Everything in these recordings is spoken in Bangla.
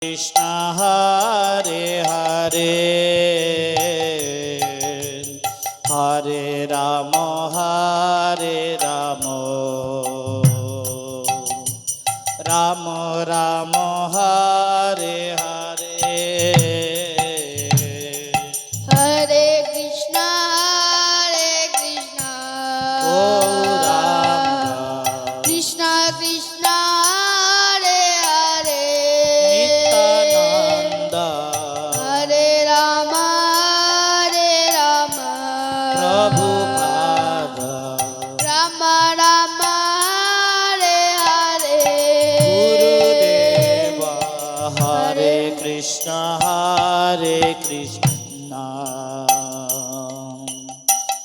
Krishna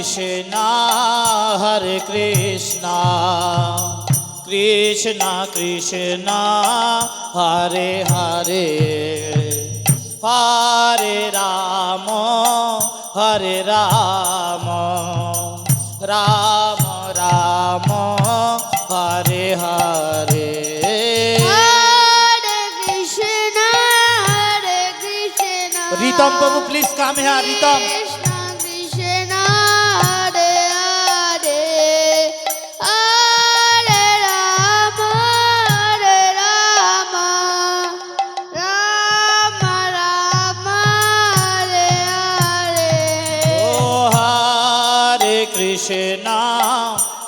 Krishna Hare Krishna. Krishna Krishna Hare Hare. Hare Ram Hare Ram. Ram Ram Hare Hare. Ritam Babu please come হ্যাঁ রিতম।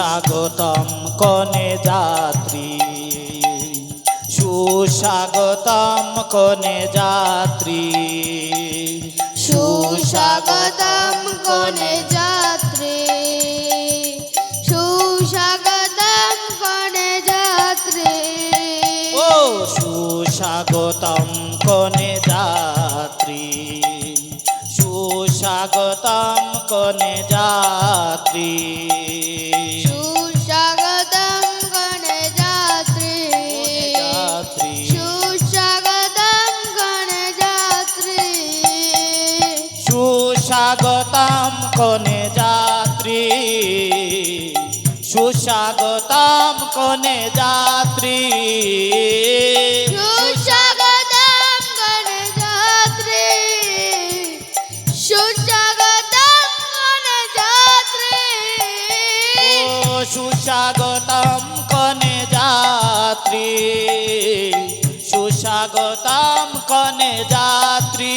সুস্বাগতম কনে যাত্রী। সুস্বাগতম কনে যাত্রী। সুস্বাগতম কনে যাত্রী। সুস্বাগতম কনে যাত্রী। ও সুস্বাগতম কনে যাত্রী। সুস্বাগতম কনে যাত্রী। কনে যাত্রী? সুস্বাগতম কনে যাত্রী? সুস্বাগতম গণে যাত্রী? সুস্বাগতম গণে যাত্রী? ও সুস্বাগতম কনে যাত্রী? সুস্বাগতম কনে যাত্রী?